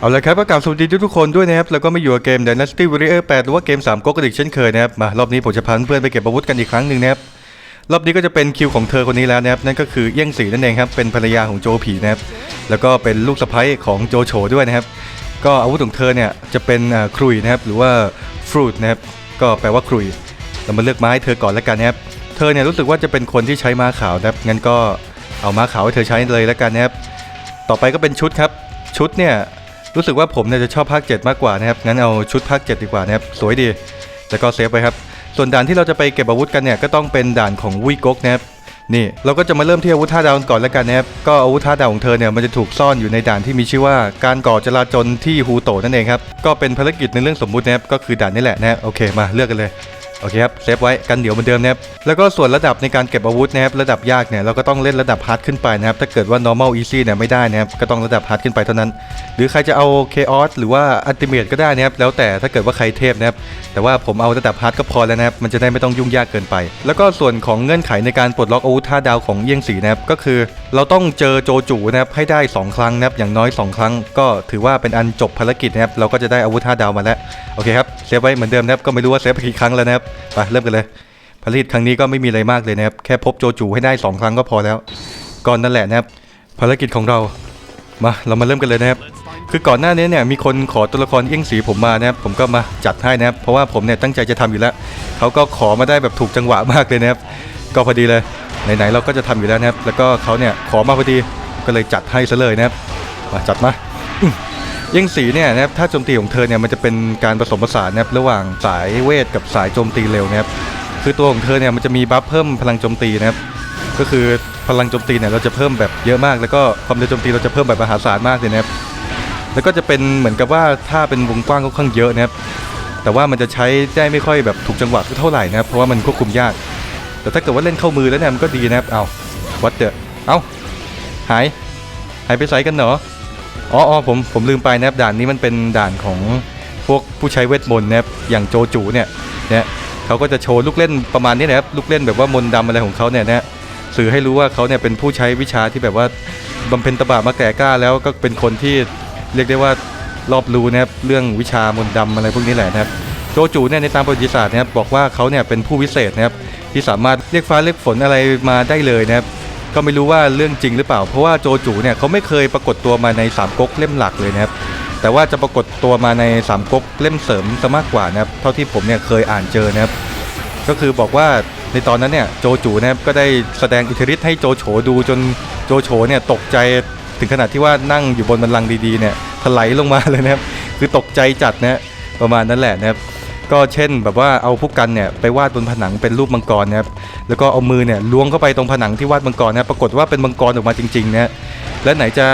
เอาละครับก็กล่าวสวัสดีทุกคนด้วยนะครับ แล้วก็มาอยู่กับเกม Dynasty Warrior 8 หรือว่าเกม 3ก๊กกันอีกเช่นเคยนะครับ มารอบนี้ผมจะพาเพื่อนไปเก็บอาวุธกันอีกครั้งหนึ่งนะครับ รอบนี้ก็จะเป็นคิวของเธอคนนี้แล้วนะครับ นั่นก็คือเอี้ยงสีนั่นเองครับ เป็นภรรยาของโจผีนะครับ แล้วก็เป็นลูกสะใภ้ของโจโฉด้วยนะครับ ก็อาวุธของเธอเนี่ยจะเป็นครุยนะครับ หรือว่าฟรุตนะครับ ก็แปลว่าครุย เรามาเลือกม้ให้เธอก่อนแล้วกันนะครับ เธอเนี่ยรู้สึกว่าจะเป็นคนที่ใช้ม้าขาวนะครับ งั้นก็เอาม้าขาวให้เธอใช้เลยแล้วกันนะครับ ต่อไปก็เป็นชุดครับ ชุดเนี่ย รู้สึกว่าผมเนี่ยจะชอบภาค 7 มากกว่านะครับ งั้นเอาชุดภาค 7 ดีกว่านะครับ สวยดี แล้วก็เซฟไปครับ ส่วนด่านที่เราจะไปเก็บอาวุธกันเนี่ย ก็ต้องเป็นด่านของวิกกนะครับ นี่เราก็จะมาเริ่มที่อาวุธท่าดาวก่อนแล้วกันนะครับ ก็อาวุธท่าดาวของเธอเนี่ยมันจะถูกซ่อนอยู่ในด่านที่มีชื่อว่าการก่อจราจรที่ฮูโตนั่นเองครับ ก็เป็นภารกิจในเรื่องสมมุตินะครับ ก็คือด่านนี้แหละนะ โอเค มาเลือกกันเลย โอเคครับเซฟไว้กันเดี๋ยวเหมือนเดิมนะครับแล้วก็ส่วนระดับในการเก็บอาวุธนะครับระดับยากเนี่ยเราก็ต้องเล่นระดับฮาร์ดขึ้นไปนะครับถ้าเกิดว่า normal easy เนี่ยไม่ได้นะครับก็ต้องระดับฮาร์ดขึ้นไปเท่านั้น หรือใครจะเอา chaos หรือว่า ultimate ก็ได้นะครับแล้วแต่ถ้าเกิดว่าใครเทพนะครับแต่ว่าผมเอาระดับฮาร์ดก็พอแล้วนะครับมันจะได้ไม่ต้องยุ่งยากเกินไป แล้วก็ส่วนของเงื่อนไขในการปลดล็อกอาวุธท่าดาวของเยี่ยงสีนะครับก็คือ เราต้องเจอโจจูนะครับให้ได้ 2 ครั้งนะครับอย่างน้อย 2 ครั้ง ก็ถือว่าเป็นอันจบภารกิจนะครับเราก็จะได้อาวุธท่าดาวมาแล้วโอเคครับเซฟไว้เหมือนเดิมนะครับก็ไม่รู้ว่าเซฟไปกี่ครั้งแล้วนะครับไปเริ่มกันเลยภารกิจครั้งนี้ก็ไม่มีอะไรมากเลยนะครับ แค่พบโจจูให้ได้ 2 ครั้งก็พอแล้ว ก่อนนั่นแหละนะครับ ภารกิจของเรา มาเรามาเริ่มกันเลยนะครับ คือก่อนหน้านี้เนี่ยมีคนขอตัวละครเอี้ยงสีผมมานะครับ ผมก็มาจัดให้นะครับ เพราะว่าผมเนี่ยตั้งใจจะทำอยู่แล้ว เขาก็ขอมาได้แบบถูกจังหวะมากเลยนะครับ ก็พอดีเลย ไหนๆเราก็จะทำอยู่แล้วนะครับ แล้วก็เขาเนี่ยขอมาพอดี ก็เลยจัดให้ซะเลยนะครับ มาจัดมา ยงสีเนี่ยนะครับถ้าโจมตีของเธอเนี่ยมันจะเป็นการผสมผสานนะครับระหว่างสายเวทกับสายโจมตีเร็วนะครับคือตัวของเธอเนี่ยมันจะมีบัฟเพิ่มพลังโจมตีนะครับก็คือพลังโจมตีเนี่ยเราจะเพิ่มแบบเยอะมาก แล้วก็ความเร็วโจมตีเราจะเพิ่มแบบมหาศาลมากเลยนะครับแล้วก็จะเป็นเหมือนกับว่าถ้าเป็นวงกว้างค่อนข้างเยอะนะครับแต่ว่ามันจะใช้ได้ไม่ค่อยแบบถูกจังหวะเท่าไหร่นะครับเพราะว่ามันควบคุมยาก แต่ถ้าเกิดว่าเล่นเข้ามือแล้วเนี่ยมันก็ดีนะครับเอาวัดเดอะเอาหายหายไปไสกันเหรอ อ๋ออผมผมลืมไปนะครับด่านนี้มันเป็นด่านของพวกผู้ใช้เวทมนต์นะครับอย่างโจจูเนี่ยเนี่ยเขาก็จะโชว์ลูกเล่นประมาณนี้นะครับลูกเล่นแบบว่ามนต์ดำอะไรของเขาเนี่ยนะสื่อให้รู้ว่าเขาเนี่ยเป็นผู้ใช้วิชาที่แบบว่าบำเพ็ญตบะมาแก่กล้าแล้วก็เป็นคนที่เรียกได้ว่ารอบรู้นะครับเรื่องวิชามนต์ดำอะไรพวกนี้แหละนะครับโจจูเนี่ยในตามประวัติศาสตร์นะครับบอกว่าเขาเนี่ยเป็นผู้วิเศษนะครับที่สามารถเรียกฟ้าเรียกฝนอะไรมาได้เลยนะครับ ก็ไม่รู้ว่าเรื่องจริงหรือเปล่า เพราะว่าโจจูเนี่ยเขาไม่เคยปรากฏตัวมาในสามก๊กเล่มหลักเลยนะครับแต่ว่าจะปรากฏตัวมาในสามก๊กเล่มเสริมซะมากกว่านะครับเท่าที่ผมเนี่ยเคยอ่านเจอนะครับก็คือบอกว่าในตอนนั้นเนี่ยโจจูนะครับก็ได้แสดงอิทธิฤทธิ์ให้โจโฉดูจนโจโฉเนี่ยตกใจถึงขนาดที่ว่านั่งอยู่บนบันลังดีๆเนี่ยถลายลงมาเลยนะครับคือตกใจจัดนะประมาณนั้นแหละนะครับ ก็เช่นแบบว่าเอาผู้กันเนี่ยไปวาดบนผนังเป็นรูปมังกรนะครับแล้วก็เอามือเนี่ยล้วงเข้าไปตรงผนังที่วาดมังกรนะปรากฏว่าเป็นมังกรออกมาจริงๆนะและไหนจะ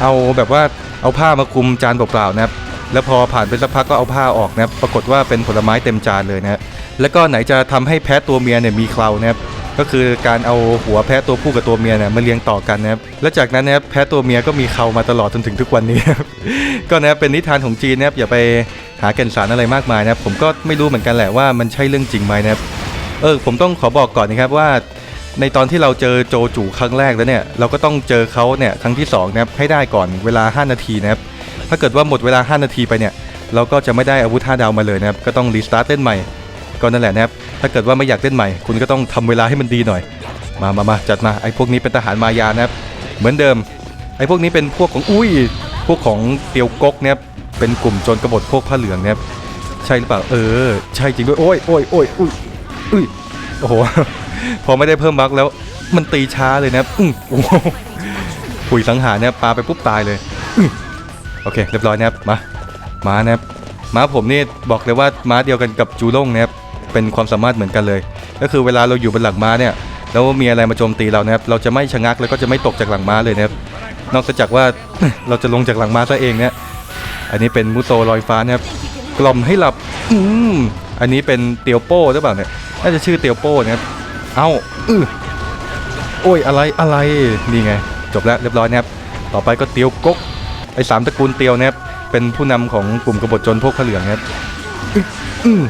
เอาแบบว่าเอาผ้ามาคลุมจานเปล่าๆนะครับแล้วพอผ่านไปสักพักก็เอาผ้าออกนะครับปรากฏว่าเป็นผลไม้เต็มจานเลยนะแล้วก็ไหนจะทำให้แพะตัวเมียเนี่ยมีเครานะครับก็คือการเอาหัวแพะตัวผู้กับตัวเมียเนี่ยมาเลี้ยงต่อกันนะครับและจากนั้นนะครับแพะตัวเมียก็มีเครามาตลอดจนถึงทุกวันนี้ครับก็นะครับเป็นนิทานของจีนนะครับอย่าไป หาแก่นสารอะไรมากมายนะครับ ผมก็ไม่รู้เหมือนกันแหละว่ามันใช่เรื่องจริงไหมนะครับ เออผมต้องขอบอกก่อนนะครับว่า ในตอนที่เราเจอโจจูครั้งแรกแล้วเนี่ย เราก็ต้องเจอเขาเนี่ยครั้งที่สองนะครับให้ได้ก่อนเวลา 5 นาทีนะครับ ถ้าเกิดว่าหมดเวลา 5 นาทีไปเนี่ย เราก็จะไม่ได้อาวุธ5ดาวมาเลยนะครับก็ต้องรีสตาร์ทเล่นใหม่ก็นั่นแหละนะครับ ถ้าเกิดว่าไม่อยากเล่นใหม่ คุณก็ต้องทำเวลาให้มันดีหน่อย มามามาจัดมาไอ้พวกนี้เป็นทหารมายานะครับ เหมือนเดิม ไอ้พวกนี้เป็นพวกของอุ้ย พวกของเตียวกกนะครับ เป็นกลุ่มโจรกบฏพวกผ้าเหลืองเนะครับใช่หรือเปล่าเออ ใช่จริงด้วยโอ้ยโอ้ยโอ้ยอุ้ยอุ้ยโอ้โหพอไม่ได้เพิ่มบัคแล้วมันตีช้าเลยนะอือโอ้โหปุ๋ยสังหารเนี่ยปาไปปุ๊บตายเลยโอเค เรียบร้อยนะครับมาม้านะครับม้าผมนี่บอกเลยว่าม้าเดียวกันกับจูล่งนะครับเป็นความสามารถเหมือนกันเลย ก็คือเวลาเราอยู่บนหลังม้าเนี่ยแล้วมีอะไรมาโจมตีเรานะครับเราจะไม่ชะงักแล้วก็จะไม่ตกจากหลังม้าเลยนะครับนอกจากว่าเราจะลงจากหลังม้าซะเองเนี่ย อันนี้เป็นมุโซลอยฟ้านะครับ กล่อมให้หลับ อืมอันนี้เป็นเตียวโป้หรือเปล่าเนี่ย น่าจะชื่อเตียวโป้นะครับ เอ้าอือโอ้ยอะไรอะไร นี่ไง จบแล้วเรียบร้อยนะครับ ต่อไปก็เตียวกก ไอ้สามตระกูลเตียวนะครับ เป็นผู้นำของกลุ่มกบฏชนพวกผ้าเหลืองนะครับอื้อ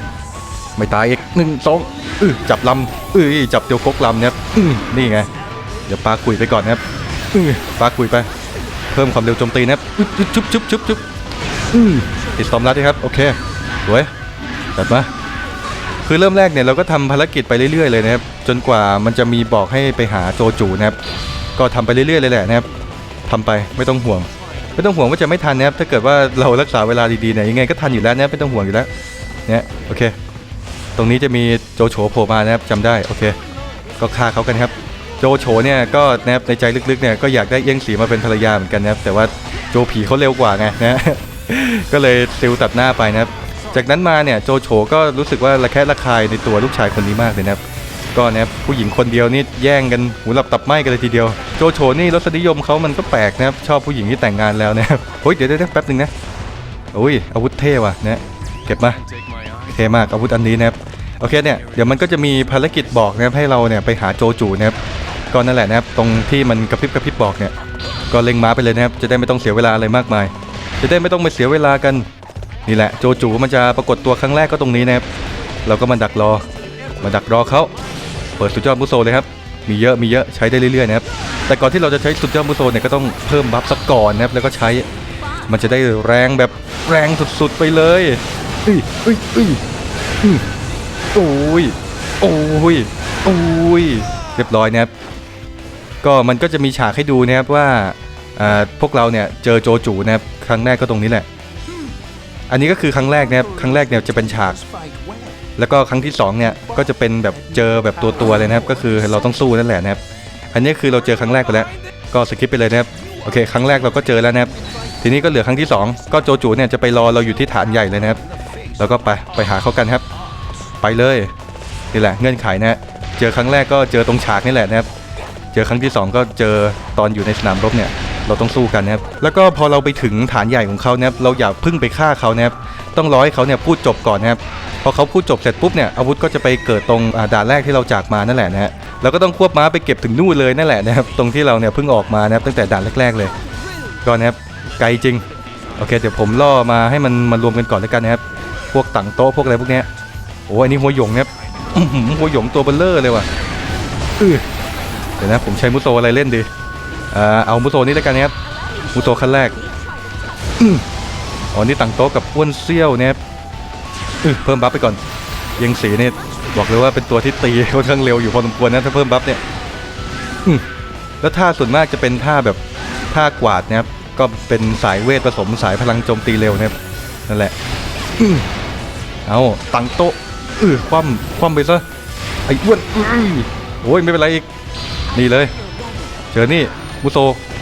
ไม่ตายอีกหนึ่งสองอือจับลำอือจับเตียวกกลำนะครับอือนี่ไง เดี๋ยวปลาคุยไปก่อนนะครับอือปาคุยไป เพิ่มความเร็วโจมตีนะครับชุบชุบชุบชุบ ติดตอมรัดดีครับ โอเคสวยจัดมาคือเริ่มแรกเนี่ยเราก็ทำภารกิจไปเรื่อยๆเลยนะครับจนกว่ามันจะมีบอกให้ไปหาโจจูนะครับ ก็ทำไปเรื่อยๆเลยแหละนะครับทำไปไม่ต้องห่วง ไม่ต้องห่วงว่าจะไม่ทันนะครับถ้าเกิดว่าเรารักษาเวลาดีๆเนี่ยยังไงก็ทันอยู่แล้วนะไม่ต้องห่วงอยู่แล้วเนี่ยโอเค ตรงนี้จะมีโจโฉโผล่มานะครับจำได้โอเค ก็ฆ่าเขากันครับโจโฉเนี่ยก็นะครับในใจลึกๆเนี่ยก็อยากได้เอี้ยงสีมาเป็นภรรยาเหมือนกันนะครับแต่ว่าโจผีเขาเร็วกว่าไงนะ ก็เลยซิลตัดหน้าไปนะครับ จากนั้นมาเนี่ยโจโฉก็รู้สึกว่าระแคะระคายในตัวลูกชายคนนี้มากเลยนะครับก็นะครับผู้หญิงคนเดียวนี่แย่งกันหูหลับตับไหมกันเลยทีเดียว โจโฉนี่รสนิยมเขามันก็แปลกนะครับ ชอบผู้หญิงที่แต่งงานแล้วนะครับเฮ้ยเดี๋ยวเดี๋ยวแป๊บหนึงนะโอ้ยอาวุธเท่ว่ะนะเก็บมาเท่มากอาวุธอันนี้นะครับโอเคเนี่ยเดี๋ยวมันก็จะมีภารกิจบอกนะครับให้เราเนี่ยไปหาโจจูนะครับก็นั่นแหละนะครับตรงที่มันกระพริบกระพริบบอกเนี่ยก็เล็งม้าไปเลยนะครับจะได้ไม่ต้องเสียเวลาอะไรมากมาย จะได้ไม่ต้องไปเสียเวลากัน นี่แหละโจจูมันจะปรากฏตัวครั้งแรกก็ตรงนี้นะครับเราก็มาดักรอ มาดักรอเขาเปิดสุดยอดมุโซเลยครับมีเยอะมีเยอะใช้ได้เรื่อยๆนะครับแต่ก่อนที่เราจะใช้สุดยอดมุโซเนี่ยก็ต้องเพิ่มบัฟสักก่อนนะครับแล้วก็ใช้มันจะได้แรงแบบแรงสุดๆไปเลยเอ้ยเอ้ยเอ้ยอืมโอ้ยโอ้ยโอ้ยเรียบร้อยนะครับก็มันก็จะมีฉากให้ดูนะครับว่า พวกเราเนี่ยเจอโจจูนะครับครั้งแรกก็ตรงนี้แหละ อันนี้ก็คือครั้งแรกนะครับครั้งแรกเนี่ยจะเป็นฉาก แล้วก็ครั้งที่สองเนี่ยก็จะเป็นแบบเจอแบบตัวตัวๆเลยนะครับ ก็คือเราต้องสู้นั่นแหละนะครับ อันนี้คือเราเจอครั้งแรกไปแล้ว ก็สคิปไปเลยนะครับโอเค ครั้งแรกเราก็เจอแล้วนะครับ ทีนี้ก็เหลือครั้งที่สองก็โจจูเนี่ยจะไปรอเราอยู่ที่ฐานใหญ่เลยนะครับ แล้วก็ไปไปหาเขากันครับ ไปเลยนี่แหละเงื่อนไขนะฮะเจอครั้งแรกก็เจอตรงฉากนี่แหละนะครับ เจอครั้งที่สองก็เจอตอนอยู่ในสนามรบเนี่ย เราต้องสู้กันนะครับแล้วก็พอเราไปถึงฐานใหญ่ของเขานะครับเราอย่าพึ่งไปฆ่าเขานะครับต้องรอให้เขาเนี่ยพูดจบก่อนนะครับพอเขาพูดจบเสร็จปุ๊บเนี่ยอาวุธก็จะไปเกิดตรงอ่าด่านแรกที่เราจากมานั่นแหละนะฮะเราก็ต้องควบม้าไปเก็บถึงนู่นเลยนั่นแหละนะครับตรงที่เราเนี่ยเพิ่งออกมานะครับตั้งแต่ด่านแรก ๆเลยก็นะครับไกลจริงโอเคเดี๋ยวผมล่อมาให้มันมารวมกันก่อนแล้วกันนะครับ พวกตังโต๊ะพวกอะไรพวกเนี้ยโอ้อันนี้หัวหยงเนะครับอื้อหือหัวหยงตัวเบลเลอร์เลยว่ะเดี๋ยวนะผมใช้มุโซอะไรเล่นดี เอามุโซนี่แล้วกันนะครับมุโซขั้นแรกอ๋อนี่ตังโต๊ะกับอ้วนเซี่ยวเนะครับอื้อเพิ่มบัฟไปก่อนยังสีเนี่ยบอกเลยว่าเป็นตัวที่ตีค่อนข้างเร็วอยู่พอสมควรนะถ้าเพิ่มบัฟเนี่ยแล้วท่าส่วนมากจะเป็นท่าแบบท่ากวาดนะครับก็เป็นสายเวทผสมสายพลังโจมตีเร็วนะครับนั่นแหละเอาตังโต๊ะเออคว่ำคว่ำไปซะไอ้อ้วนโอ้ยไม่เป็นไรอีกนี่เลยเจอนี่ มุโซ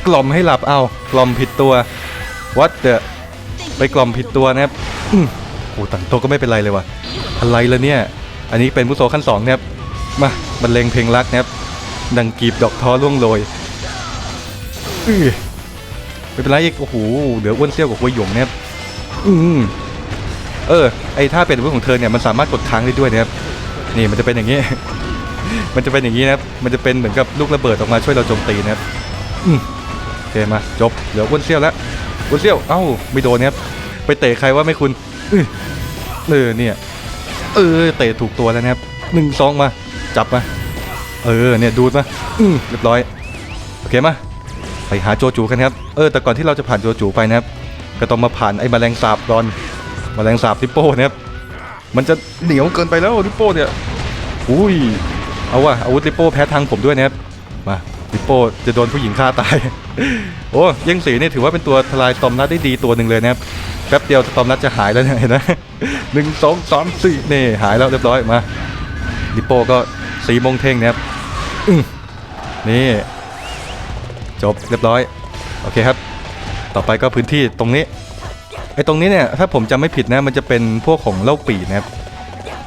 กล่อมให้หลับเอากล่อมผิดตัววัดเดอะไปกล่อมผิดตัวนะครับอื้อโอ้ตังโต๊ะก็ไม่เป็นไรเลยว่ะอะไรละเนี่ย อันนี้เป็นมุโซขั้นสองนะครับมาบรรเลงเพลงรักนะครับดังกีบดอกท้อล่วงโรยอื้อไม่เป็นไรอีกโอ้โหเดี๋ยวอ้วนเซี่ยวกับหัวหยงนะครับอืมเออไอท่าเป็นอาวุธของเธอเนี่ยมันสามารถกดค้างได้ด้วยนะครับนี่มันจะเป็นอย่างนี้ มันจะเป็นอย่างนี้นะครับมันจะเป็นเหมือนกับลูกระเบิดออกมาช่วยเราโจมตีนะครับ โอเคมาจบเหลืออ้วนเซี่ยวแล้วอ้วนเซี่ยวเอ้าไม่โดนนะครับไปเตะใครว่าไม่คุณเออเนี่ยเออเตะถูกตัวแล้วนะครับหนึ่งสองมาจับมาเออเนี่ยดูดมาอืมเรียบร้อยโอเคมาไปหาโจจูกันครับเออแต่ก่อนที่เราจะผ่านโจจูไปนะครับ ก็ต้องมาผ่านไอ้แมลงสาบก่อนแมลงสาบทิปโป้นะครับมันจะเหนียวเกินไปแล้วทิปโป้เนี่ยอุ้ยเอาว่ะอาวุธทิปโป้แพ้ทางผมด้วยนะครับมา ปโป้จะโดนผู้หญิงฆ่าตาย โอ้ยังสีนี่ถือว่าเป็นตัวทลายตอมนัดได้ดีตัวหนึ่งเลยนะครับแป๊บเดียวตอมนัดจะหายแล้วเนี่ยเห็นไหมหนึ่งสองสามสี่นี่หายแล้วเรียบร้อยมาทิปโป้ก็สีมงเท่งนะครับอือนี่ จบเรียบร้อย โอเคครับ ต่อไปก็พื้นที่ตรงนี้ไอ้ตรงนี้เนี่ยถ้าผมจำไม่ผิดนะมันจะเป็นพวกของเล่าปีนะครับ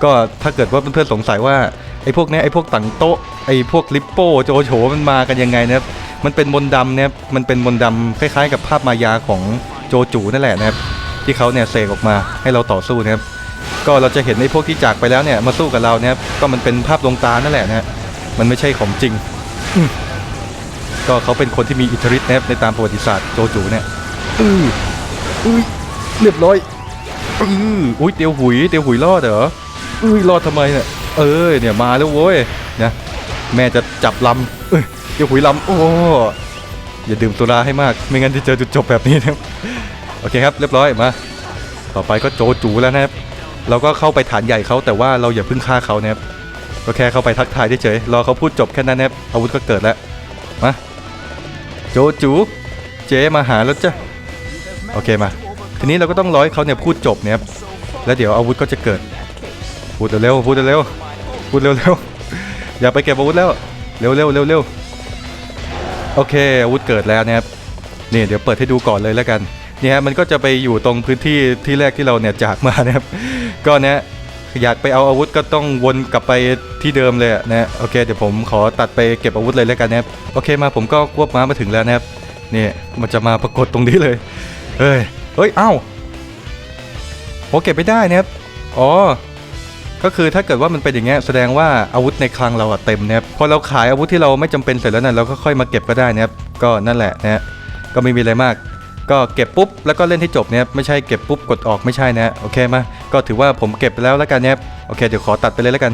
ก็ถ้าเกิดว่าเพื่อนๆสงสัยว่า ไอ้พวกเนี้ยไอ้พวกตังโต๊ะไอ้พวกลิปโป้โจโฉมันมากันยังไงนะครับมันเป็นมนต์ดำนะครับมันเป็นมนต์ดำคล้ายๆ กับภาพมายาของโจจูนั่นแหละนะครับที่เขาเนี่ยเสกออกมาให้เราต่อสู้นะครับก็เราจะเห็นไอ้พวกที่จากไปแล้วเนี่ยมาสู้กับเรานะครับก็มันเป็นภาพลวงตานั่นแหละนะฮะมันไม่ใช่ของจริงอืมก็เขาเป็นคนที่มีอิทธิฤทธิ์นะครับในตามประวัติศาสตร์โจจูเนี่ยอืออุ้ยเรียบร้อยอืออุ้ยเตียวหุยเตียวหุยรอดเหรออุ้ยรอดทำไมเนี่ย เออเนี่ยมาแล้วโว้ยนะแม่จะจับลำเอ้ยเตียวหุยลำโอ้อย่าดื่มสุราให้มาก ไม่งั้นจะเจอจุดจบแบบนี้นะโอเคครับเรียบร้อยมา ต่อไปก็โจจูแล้วนะครับ เราก็เข้าไปฐานใหญ่เขาแต่ว่าเราอย่าเพิ่งฆ่าเขานะครับก็แค่เข้าไปทักทายเฉยๆรอเขาพูดจบแค่นั้นนะครับอาวุธก็เกิดแล้วมาโจจูเจ๊มาหาแล้วจ้ะโอเคมา ทีนี้เราก็ต้องร้อยเขาเนี่ยพูดจบเนี่ยครับแล้วเดี๋ยวอาวุธก็จะเกิด พูดเร็วพูดเร็ว ๆพูดเร็วๆ อย่าไปเก็บอาวุธแล้ว เร็วๆเร็วๆโอเคอาวุธเกิดแล้วนะครับนี่เดี๋ยวเปิดให้ดูก่อนเลยแล้วกันนี่ฮะมันก็จะไปอยู่ตรงพื้นที่ที่แรกที่เราเนี่ยจากมานะครับก็เนี่ยอยากไปเอาอาวุธก็ต้องวนกลับไปที่เดิมเลยนะโอเคเดี๋ยวผมขอตัดไปเก็บอาวุธเลยแล้วกันนะครับโอเคมาผมก็ควบม้ามาถึงแล้วนะครับนี่มันจะมาปรากฏตรงนี้เลยเฮ้ยเฮ้ยเอ้าโอเก็บไม่ได้นะครับอ๋อ ก็คือถ้าเกิดว่ามันเป็นอย่างเงี้ยแสดงว่าอาวุธในคลังเราอะเต็มนะครับพอเราขายอาวุธที่เราไม่จำเป็นเสร็จแล้วนะเราก็ค่อยมาเก็บก็ได้นะครับก็นั่นแหละนะก็ไม่มีอะไรมาก ก็เก็บปุ๊บแล้วก็เล่นให้จบเนี่ยไม่ใช่เก็บปุ๊บกดออกไม่ใช่นะโอเคมาก็ถือว่าผมเก็บไปแล้วแล้วกันเนี่ยโอเคเดี๋ยวขอตัดไปเลยแล้วกัน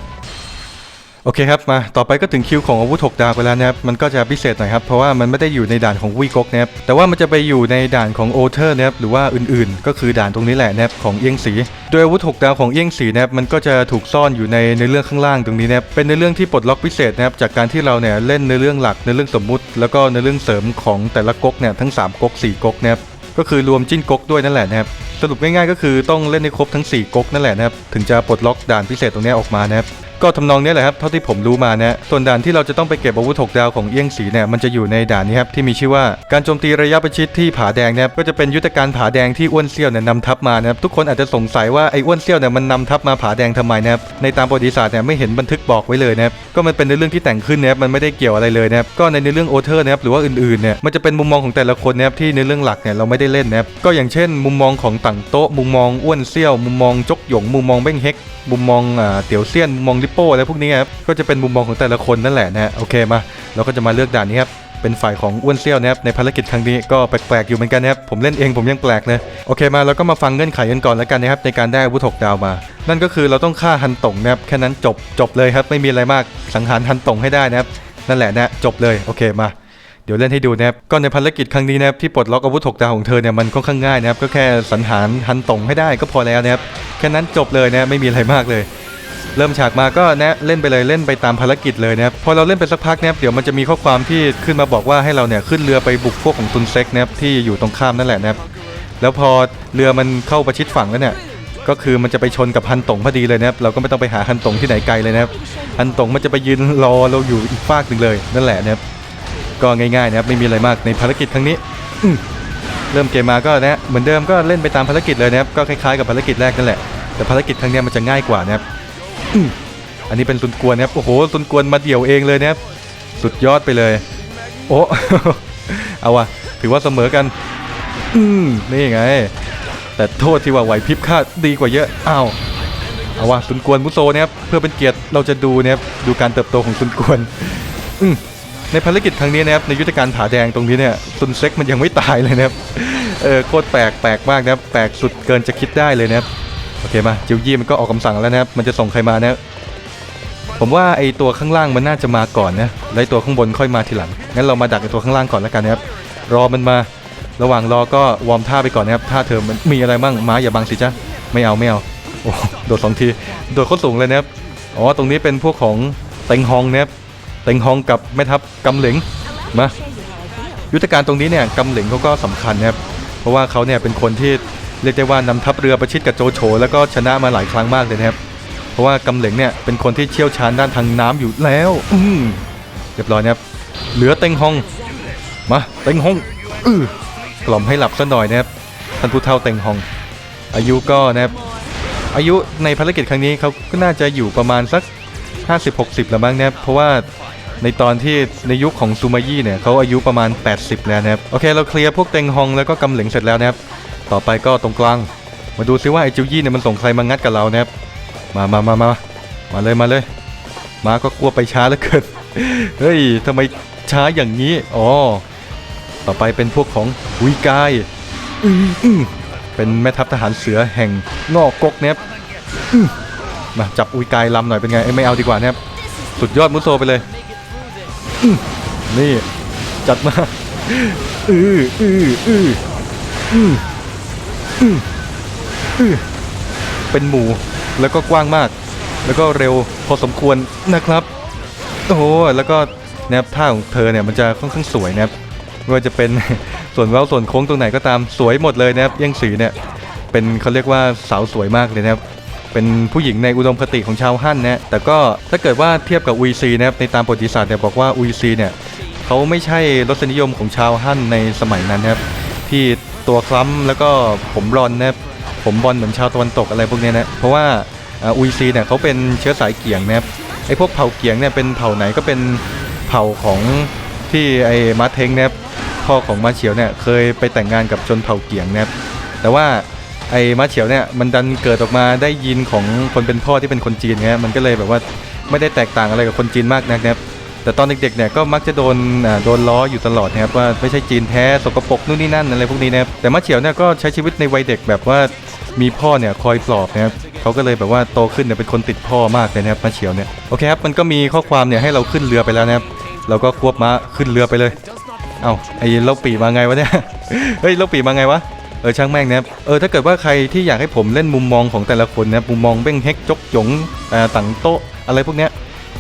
โอเคครับมาต่อไปก็ถึงคิวของอาวุธ6ดาวไปแล้วนะครับมันก็จะพิเศษหน่อยครับเพราะว่ามันไม่ได้อยู่ในด่านของวีกกนะครับแต่ว่ามันจะไปอยู่ในด่านของโอเทอร์นะครับหรือว่าอื่นๆ ก็คือด่านตรงนี้แหละนะครับของเอี้ยงสีโดยอาวุธ6ดาวของเอี้ยงสีนะครับมันก็จะถูกซ่อนอยู่ในในเรื่องข้างล่างตรงนี้นะครับเป็นในเรื่องที่ปลดล็อกพิเศษนะครับจากการที่เราเนี่ยเล่นในเรื่องหลักในเรื่องสมมุติ แล้วก็ในเรื่องเสริมของแต่ละก๊กเนี่ยทั้งสามก๊กสี่ก๊กนะครับก็คือรวมจิ้นก๊กด้วยนั่นแหละนะครับสรุปง่ายๆ ก็คือต้องเล่นให้ครบทั้ง4ก๊กนั่นแหละนะครับถึงจะปลดล็อกด่านพิเศษตรงนี้ออกมานะครับ ก็ทำนองนี้แหละครับเท่าที่ผมรู้มานะส่วนด่านที่เราจะต้องไปเก็บอาวุธ6ดาวของเอี้ยงสีเนี่ยมันจะอยู่ในด่านนี้ครับที่มีชื่อว่าการโจมตีระยะประชิดที่ผาแดงนะครับก็จะเป็นยุทธการผาแดงที่อ้วนเซี่ยวเนี่ยนำทัพมานะครับทุกคนอาจจะสงสัยว่าไอ้อ้วนเซี่ยวเนี่ยมันนำทัพมาผาแดงทำไมนะครับในตามประวัติศาสตร์เนี่ยไม่เห็นบันทึกบอกไว้เลยนะครับก็มันเป็นในเรื่องที่แต่งขึ้นนะครับมันไม่ได้เกี่ยวอะไรเลยนะครับก็ในเรื่องโอเทอร์นะครับหรือว่าอื่นๆเนี่ยมันจะเป็นมุมมองของแต่ละคนนะครับที่ในเรื่องหลักเนี่ยเราไม่ได้เล่นนะครับก็อย่างเช่น มุมมองของต่างโต๊ะมุมมองอ้วนเซี่ยว มุมมองจกหยงมุมมองเบ้งเฮกมุมมองเตี๋ยวเซียนมุมมองลิปโป้อะไรพวกนี้ครับก็จะเป็นมุมมองของแต่ละคนนั่นแหละนะฮะโอเคมาเราก็จะมาเลือกด่านนี้ครับเป็นฝ่ายของอ้วนเซี่ยวนะครับในภารกิจครั้งนี้ก็แปลกๆอยู่เหมือนกันนะครับผมเล่นเองผมยังแปลกเลยโอเคมาเราก็มาฟังเงื่อนไขกันก่อนแล้วกันนะครับในการได้อาวุธหกดาวมา นั่นก็คือเราต้องฆ่าฮันตงนะครับแค่นั้นจบจบเลยครับไม่มีอะไรมากสังหารฮันตงให้ได้นะครับนั่นแหละนะจบเลยโอเคมาเดี๋ยวเล่นให้ดูนะครับก็ในภารกิจครั้งนี้นะครับที่ปลดล็อกอาวุธถกดาวของเธอเนี่ยมันค่อนข้างง่ายนะครับก็แค่สังหารฮันตงให้ได้ก็พอแล้วนะครับแค่นั้นจบเลยนะไม่มีอะไรมากเลย เริ่มฉากมาก็นะเล่นไปเลยเล่นไปตามภารกิจเลยนะครับพอเราเล่นไปสักพักนะครับเดี๋ยวมันจะมีข้อความที่ขึ้นมาบอกว่าให้เราเนี่ยขึ้นเรือไปบุกพวกของตุนเซ็กนะครับที่อยู่ตรงข้ามนั่นแหละนะครับแล้วพอเรือมันเข้าประชิดฝั่งแล้วเนี่ยก็คือมันจะไปชนกับฮันตงพอดีเลยนะครับเราก็ไม่ต้องไปหาฮันตงที่ไหนไกลเลยนะครับฮันตงมันจะไปยืนรอเราอยู่อีกฟากหนึ่งเลยนั่นแหละนะครับก็ง่ายๆนะครับไม่มีอะไรมากในภารกิจครั้งนี้เริ่มเกมมาก็นะเหมือนเดิมก็เล่นไปตามภารกิจเลยนะครับก็คล้ายๆกับภารกิจแรกนั่นแหละแต่ภารกิจครั้งนี้มันจะง่ายกว่านะครับ อันนี้เป็นตุนกวนนะครับ โอ้โห ตุนกวนมาเดี่ยวเองเลยนะครับ สุดยอดไปเลย โอ้ เอาวะ ถือว่าเสมอกัน อืม นี่ไง แต่โทษที่ว่าไหวพริบค่าดีกว่าเยอะ อ้าว เอาวะ ตุนกวนมุโซนะครับ เพื่อเป็นเกียรติเราจะดูนะครับ ดูการเติบโตของตุนกวน อืมในภารกิจครั้งนี้นะครับในยุทธการผาแดงตรงนี้เนี่ยซุนเซ็กมันยังไม่ตายเลยนะครับ เออโคตรแปลกแปลกมากนะครับ แปลกสุดเกินจะคิดได้เลยนะครับ โอเคมาจิวยี่มันก็ออกคำสั่งแล้วนะครับมันจะส่งใครมานะผมว่าไอตัวข้างล่างมันน่าจะมาก่อนนะแล้วไอ้ตัวข้างบนค่อยมาทีหลังงั้นเรามาดักไอตัวข้างล่างก่อนแล้วกันนะครับรอมันมาระหว่างรอก็วอร์มท่าไปก่อนนะครับท่าเธอมันมีอะไรบ้างม้าอย่าบังสิจ้ะไม่เอาไม่เอาโอ้โดดสองทีโดดโคตรสูงเลยนะครับอ๋อตรงนี้เป็นพวกของเต็งฮองนะครับเต็งฮองกับแม่ทัพกำเหลงมายุทธการตรงนี้เนี่ยกำเหลงเขาก็สำคัญนะครับเพราะว่าเขาเนี่ยเป็นคนที่ เรียกได้ว่านำทัพเรือประชิดกับโจโฉแล้วก็ชนะมาหลายครั้งมากเลยนะครับ เพราะว่ากำเหลงเนี่ยเป็นคนที่เชี่ยวชาญด้านทางน้ำอยู่แล้ว อืมเรียบร้อยนะครับเหลือเต็งฮองมาเต็งฮองอือกล่อมให้หลับซะหน่อยนะครับท่านผู้เฒ่าเต็งฮอง อายุก็นะครับอายุในภารกิจครั้งนี้เขาก็น่าจะอยู่ประมาณสัก 50-60แล้วมั้งนะครับเพราะว่าในตอนที่ในยุคของซูมายี่เนี่ยเขาอายุประมาณ 80 แล้วนะครับ โอเค เราเคลียร์พวกเต็งฮองแล้วก็กำเหลงเสร็จแล้วนะครับ ต่อไปก็ตรงกลาง มาดูซิว่าไอ้จิวยี่เนี่ยมันส่งใครมางัดกับเรานะครับมามามามามาเลยมาเลย มาก็กลัวไปช้าเหลือเกินเฮ้ยทำไมช้าอย่างนี้อ๋อต่อไปเป็นพวกของวิกายเป็นแม่ทัพทหารเสือแห่งนอกกกเนะครับมาจับอุยกายลำหน่อยเป็นไงไม่เอาดีกว่านะครับสุดยอดมุโซไปเลยนี่จัดมาอืออืออือ อืออืออื้อเป็นหมู่แล้วก็กว้างมาก แล้วก็เร็วพอสมควรนะครับ โอ้โหแล้วก็แนบท่าของเธอเนี่ยมันจะค่อนข้างสวยนะครับไม่ว่าจะเป็นส่วนเว้าส่วนโค้งตรงไหนก็ตามสวยหมดเลยนะครับยังสีเนี่ยเป็นเขาเรียกว่าสาวสวยมากเลยนะครับเป็นผู้หญิงในอุดมคติของชาวฮั่นนะแต่ก็ถ้าเกิดว่าเทียบกับอุยซีนะครับในตามประวัติศาสตร์เนี่ยบอกว่าอุยซีเนี่ยเขาไม่ใช่รสนิยมของชาวฮั่นในสมัยนั้นนะครับที่ ตัวคล้ำแล้วก็ผมบลอนนะครับผมบอลเหมือนชาวตะวันตกอะไรพวกนี้นะเพราะว่าอุยซีเนี่ยเขาเป็นเชื้อสายเกี่ยงนะครับไอ้พวกเผ่าเกี่ยงเนี่ยเป็นเผ่าไหนก็เป็นเผ่าของที่ไอ้มาเทงนะครับพ่อของมาเฉียวเนี่ยเคยไปแต่งงานกับชนเผ่าเกี่ยงนะครับแต่ว่าไอ้มาเฉียวเนี่ยมันดันเกิดออกมาได้ยินของคนเป็นพ่อที่เป็นคนจีนไงมันก็เลยแบบว่าไม่ได้แตกต่างอะไรกับคนจีนมากนักนะครับ แต่ตอนเด็กๆเนี่ยก็มักจะโดนโดนล้ออยู่ตลอดนะครับว่าไม่ใช่จีนแท้สกปรกนู่นนี่นั่นอะไรพวกนี้นะครับแต่ม้าเฉียวเนี่ยก็ใช้ชีวิตในวัยเด็กแบบว่ามีพ่อเนี่ยคอยปลอบนะครับเขาก็เลยแบบว่าโตขึ้นเนี่ยเป็นคนติดพ่อมากเลยนะครับม้าเฉียวเนี่ยโอเคครับมันก็มีข้อความเนี่ยให้เราขึ้นเรือไปแล้วนะครับเราก็ควบม้าขึ้นเรือไปเลย เอ้าไอ้เล่าปีมาไงวะเนี่ยเฮ้ยเล่าปีมาไงวะเออช่างแม่งนะครับเออถ้าเกิดว่าใครที่อยากให้ผมเล่นมุมมองของแต่ละคนนะมุมมองเบ้งเฮกจกหยงอ่าต่างโต๊ะอะไรพวกเนี้ย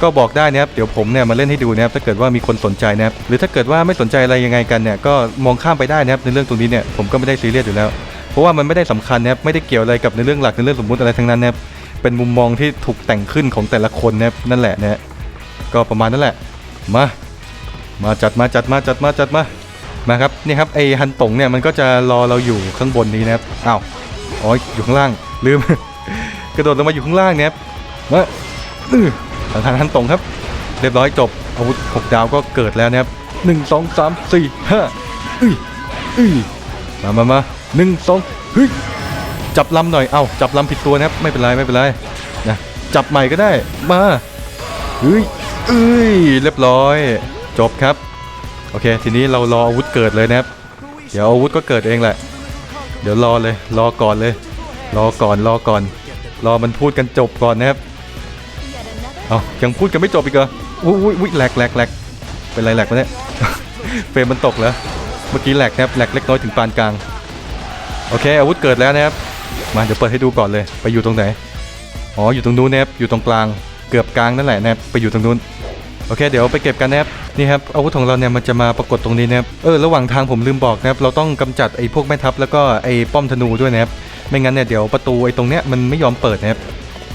ก็บอกได้นะครับเดี๋ยวผมเนี่ยมาเล่นให้ดูนะครับถ้าเกิดว่ามีคนสนใจนะครับหรือถ้าเกิดว่าไม่สนใจอะไรยังไงกันเนี่ยก็มองข้ามไปได้นะครับในเรื่องตรงนี้เนี่ยผมก็ไม่ได้ซีเรียสอยู่แล้ว เพราะว่ามันไม่ได้สำคัญนะครับไม่ได้เกี่ยวอะไรกับในเรื่องหลักในเรื่องสมมุติอะไรทั้งนั้นนะครับเป็นมุมมองที่ถูกแต่งขึ้นของแต่ละคนนะครับนั่นแหละนะก็ประมาณนั้นแหละมามาจัดมาจัดมาจัดมาจัดมามาครับนี่ครับไอฮันตงเนี่ยมันก็จะรอเราอยู่ข้างบนนี้นะครับอ้าวอ๋ออยู่ข้างล่างลืม กระโดดลงมาอยู่ข้างล่างเนี่ยครับมา ทางทางฮันตรงครับ เรียบร้อยจบ อาวุธหกดาวก็เกิดแล้วนะครับหนึ่งสองสามสี่ห้าอุ้ยอุ้ยมามามาหนึ่งสองเฮ้ยจับลำหน่อย เอ้าจับลำผิดตัวนะครับ ไม่เป็นไรไม่เป็นไรนะจับใหม่ก็ได้มาเฮ้ยเอ้ยเรียบร้อย จบครับ โอเค ทีนี้เรารออาวุธเกิดเลยนะครับ เดี๋ยวอาวุธก็เกิดเองแหละ เดี๋ยวรอเลย รอก่อนเลย รอก่อนรอก่อน รอมันพูดกันจบก่อนนะครับ เอายังพูดกันไม่จบอีกเหรออุ้ยอุ้ยแหลกแหลกแหลกเป็นไรแหลกวะเนี่ยเฟรมมันตกเหรอเมื่อกี้แหลกนะครับแหลกเล็กน้อยถึงปานกลางโอเคอาวุธเกิดแล้วนะครับมาเดี๋ยวเปิดให้ดูก่อนเลย ไปอยู่ตรงไหนอ๋ออยู่ตรงนู้นนะครับอยู่ตรงกลางเกือบกลางนั่นแหละนะครับไปอยู่ตรงนู้นโอเค เดี๋ยวไปเก็บกันนะครับนี่ครับอาวุธของเราเนี่ยมันจะมาปรากฏตรงนี้นะครับเออระหว่างทางผมลืมบอกนะครับเราต้องกำจัดไอ้พวกแม่ทัพแล้วก็ไอ้ป้อมธนูด้วยนะครับไม่งั้นเนี่ยเดี๋ยวประตูไอ้ตรงเนี้ยมันไม่ยอมเปิดนะครับ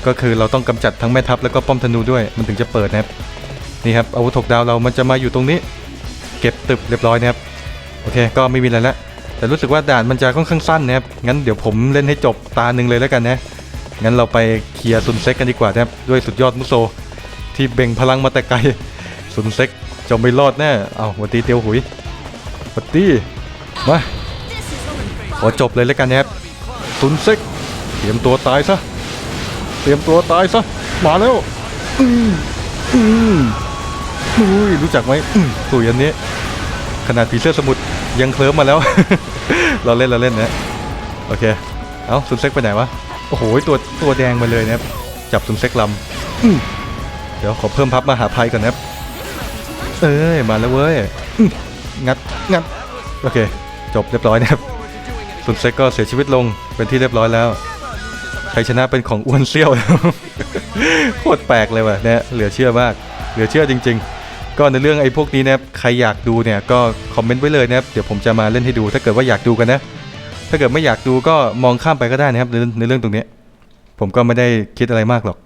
ก็คือเราต้องกำจัดทั้งแม่ทัพแล้วก็ป้อมธนูด้วยมันถึงจะเปิดนะครับนี่ครับอาวุธถกดาวเรามันจะมาอยู่ตรงนี้ เก็บตึบเรียบร้อยนะครับโอเคก็ไม่มีอะไรละแต่รู้สึกว่าด่านมันจะค่อนข้างสั้นนะครับงั้นเดี๋ยวผมเล่นให้จบตาหนึ่งเลยแล้วกันนะงั้นเราไปเคลียร์ซุนเซ็กกันดีกว่านะครับด้วยสุดยอดมุโซ ที่เบ่งพลังมาแต่ไกลซุนเซ็กจะไม่รอดแน่เอาวัดดีเตียวหุยวัดดีมาขอจบเลยแล้วกันนะครับซุนเซ็กเตรียมตัวตายซะ เตรียมตัวตายซะ มาแล้วอืมอืมอุ้ยรู้จักไหมอืมตุยอันนี้ ขนาดผีเสื้อสมุทรยังเคลิ้มมาแล้ว เราเล่นเราเล่นนะโอเค เอาซุนเซ็กไปไหนวะ โอ้โหตัวตัวแดงมาเลยนะครับ จับซุนเซ็กลำเดี๋ยวขอเพิ่มพับมาหาภัยก่อนนะครับ เอ้ยมาแล้วเว้ยอืมงัดงัด โอเค จบเรียบร้อยนะครับซุนเซ็กก็เสียชีวิตลงเป็นที่เรียบร้อยแล้ว ชัยชนะเป็นของอ้วนเซี่ยวโคตรแปลกเลยว่ะเนี่ยเหลือเชื่อมาก เหลือเชื่อจริง ๆ ก็ในเรื่องไอ้พวกนี้นะครับใครอยากดูเนี่ยก็คอมเมนต์ไว้เลยนะครับเดี๋ยวผมจะมาเล่นให้ดู ถ้าเกิดว่าอยากดูกันนะ ถ้าเกิดไม่อยากดูก็มองข้ามไปก็ได้นะครับในเรื่องตรงนี้ ผมก็ไม่ได้คิดอะไรมากหรอก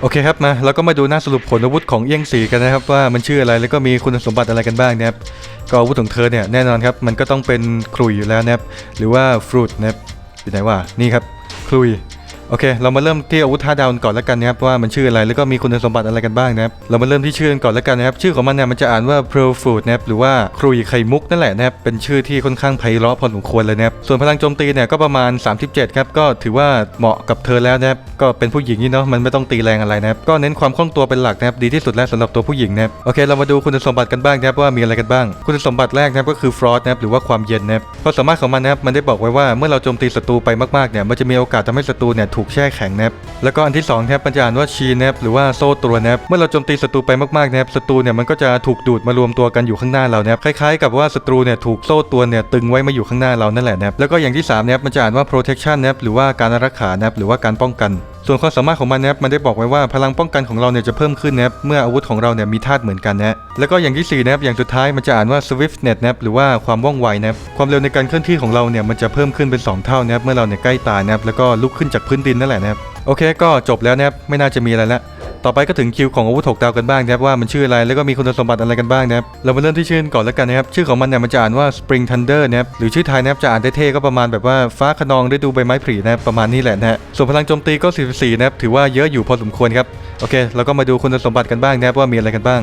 โอเคครับมาเราก็มาดูหน้าสรุปผลอาวุธของเอี้ยงสีกันนะครับว่ามันชื่ออะไรแล้วก็มีคุณสมบัติอะไรกันบ้างนะครับก็อาวุธของเธอเนี่ยแน่นอนครับมันก็ต้องเป็นครุยอยู่แล้วนะครับหรือว่าฟรุตนะครับอยู่ไหนวะนี่ครับครุย โอเค เรามาเริ่มที่อาวุธท่าดาวก่อนแล้วกันนะครับว่ามันชื่ออะไรแล้วก็มีคุณสมบัติอะไรกันบ้างนะครับเรามาเริ่มที่ชื่อกันก่อนแล้วกันนะครับชื่อของมันเนี่ยมันจะอ่านว่า pearl fruit นะครับหรือว่าครุยไข่มุกนั่นแหละนะครับเป็นชื่อที่ค่อนข้างไพเราะพอสมควรเลยนะครับส่วนพลังโจมตีเนี่ยก็ประมาณ 37 ครับก็ถือว่าเหมาะกับเธอแล้วนะครับก็เป็นผู้หญิงนี่เนาะมันไม่ต้องตีแรงอะไรนะครับก็เน้นความคล่องตัวเป็นหลักนะครับดีที่สุดแล้วสำหรับตัวผู้หญิงนะครับโอเค เรามาดูคุณสมบัติกันบ้างนะครับว่ามีอะไรกันบ้าง คุณสมบัติแรกนะครับก็คือ frost นะครับหรือว่าความเย็นนะครับความสามารถของมันนะครับมันได้บอกไว้ว่าเมื่อเราโจมตีศัตรูไปมากๆเนี่ยมันจะมีโอกาสทำให้ศัตรูเนี่ยถูกแช่แข็งนะครับแล้วก็อันที่สองนะครับมันจะอ่านว่าชีนะครับหรือว่าโซ่ตรวนนะครับเมื่อเราโจมตีศัตรูไปมากๆนะครับศัตรูเนี่ยมันก็จะถูกดูดมารวมตัวกันอยู่ข้างหน้าเรานะครับคล้ายๆกับว่าศัตรูเนี่ยถูกโซ่ตรวนเนี่ยตึงไว้มาอยู่ข้างหน้าเรานั่นแหละนะครับแล้วก็อย่างที่สามนะครับมันจะอ่านว่า protection นะครับหรือว่าการรักษานะครับหรือว่าการป้องกันส่วนความสามารถของมันนะครับมันได้บอกไว้ว่าพลังป้องกันของเราเนี่ยจะเพิ่มขึ้นนะครับเมื่ออาวุธของเราเนี่ยมีธาตุเหมือนกันนะแล้วก็อย่างที่สี่นะครับอย่างสุดท้ายมันจะอ่านว่า swiftness นะครับหรือว่าความว่องไวนะครับความเร็วในการเคลื่อนที่ของเราเนี่ยมันจะเพิ่มขึ้นเป็น 2 เท่านะครับเมื่อเราเนี่ยใกล้ตายนะครับแล้วก็ลุกขึ้นจากพื้นดินนั่นแหละนะครับโอเค ก็จบแล้วนะครับไม่น่าจะมีอะไรละต่อไปก็ถึงคิวของอาวุธหกดาวกันบ้างนะครับว่ามันชื่ออะไรแล้วก็มีคุณสมบัติอะไรกันบ้างนะครับเรามาเริ่มที่ชื่อก่อนแล้วกันนะครับชื่อของมันเนี่ยมันจะอ่านว่า Spring Thunder นะครับหรือชื่อไทยนะครับจะอ่านเท่ๆก็ประมาณแบบว่าฟ้าขนองได้ดูใบไม้ผลินะครับประมาณนี้แหละนะฮะส่วนพลังโจมตีก็ 44นะครับถือว่าเยอะอยู่พอสมควรครับโอเคเราก็มาดูคุณสมบัติกันบ้างนะครับว่ามีอะไรกันบ้าง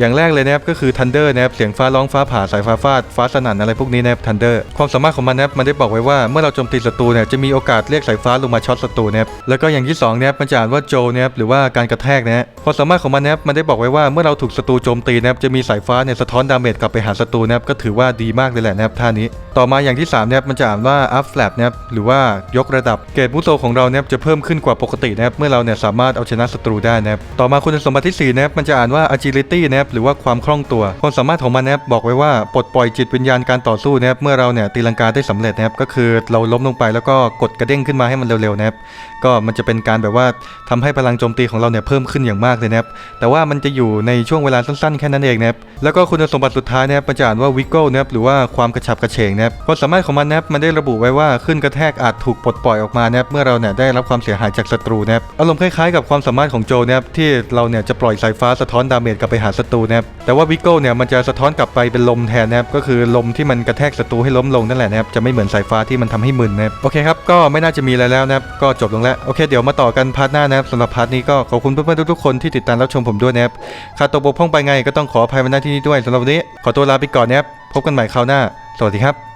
อย่างแรกเลยนะครับก็คือ Thunder นะครับเสียงฟ้าร้องฟ้าผ่าสายฟ้าฟาดฟ้าสนั่นอะไรพวกนี้นะครับ Thunder ความสามารถของมันนะครับมันได้บอกไว้ว่าเมื่อเราโจมตีศัตรูเนี่ยจะมีโอกาสเรียกสายฟ้าลงมาช็อตศัตรูนะครับแล้วก็อย่างที่สองนะครับมันจะอ่านว่าโจนะครับหรือว่าการกระแทกนะฮะความสามารถของมันนะครับมันได้บอกไว้ว่าเมื่อเราถูกศัตรูโจมตีนะครับจะมีสายฟ้าเนี่ยสะท้อนดาเมจกลับไปหาศัตรูนะครับก็ถือว่าดีมากเลยแหละนะครับท่านี้ ต่อมาอย่างที่สามนะครับมันจะอ่านว่า up flap นะครับหรือว่ายกระดับเกรดมุโซของเราเนะครับจะเพิ่มขึ้นกว่าปกตินะครับเมื่อเราเนี่ยสามารถเอาชนะศัตรูได้นะครับต่อมาคุณสมบัติที่สี่นะครับมันจะอ่านว่า agility นะครับหรือว่าความคล่องตัวความสามารถของมันนะครับบอกไว้ว่าปลดปล่อยจิตวิญญาณการต่อสู้นะครับเมื่อเราเนี่ยตีลังกาได้สำเร็จนะครับก็คือเราล้มลงไปแล้วก็กดกระเด้งขึ้นมาให้มันเร็วๆนะครับก็มันจะเป็นการแบบว่าทำให้พลังโจมตีของเราเนี่ยเพิ่มขึ้นอย่างมากเลยนะครับแต่ว่ามันจะอยู่ในช่วงเวลาสั้นๆแค่นั้นเองนะครับแล้วก็คุณสมบัติสุดท้ายนะครับมันจานว่า wiggle นะครับหรือว่าความกระฉับกระเฉงนะครับความสามารถของมันนะครับมันได้ระบุไว้ว่าขึ้นกระแทกอาจถูกปลดปล่อยออกมานะครับเมื่อเราเนี่ยได้รับความเสียหายจากศัตรูนะครับอารมณ์คล้ายๆกับความสามารถของโจนะครับที่เราเนี่ยจะปล่อยสายฟ้าสะท้อนดาเมจกลับไปหาศัตรูนะครับแต่ว่าวิโก้เนี่ยมันจะสะท้อนกลับไปเป็นลมแทนนะครับก็คือลมที่มันกระแทกศัตรูให้ล้มลงนั่นแหละนะครับจะไม่เหมือนสายฟ้าที่มันทำให้มึนนะครับโอเคครับก็ไม่น่าจะมีอะไรแล้วนะครับก็จบลงแล้วโอเคเดี๋ยวมาต่อกันพาร์ทหน้านะครับสำหรับพาร์ทนี้ก็ขอบคุณเพื่อนๆทุกๆคนที่ติดตามรับชมผมด้วยนะครับขาดตกบกพร่องไปไงก็ต้องขออภัยมาหน้าที่นี้ด้วยสำหรับวันนี้ขอตัวลาไปก่อนนะครับพบกันใหม่คราวหน้า สวัสดีครับ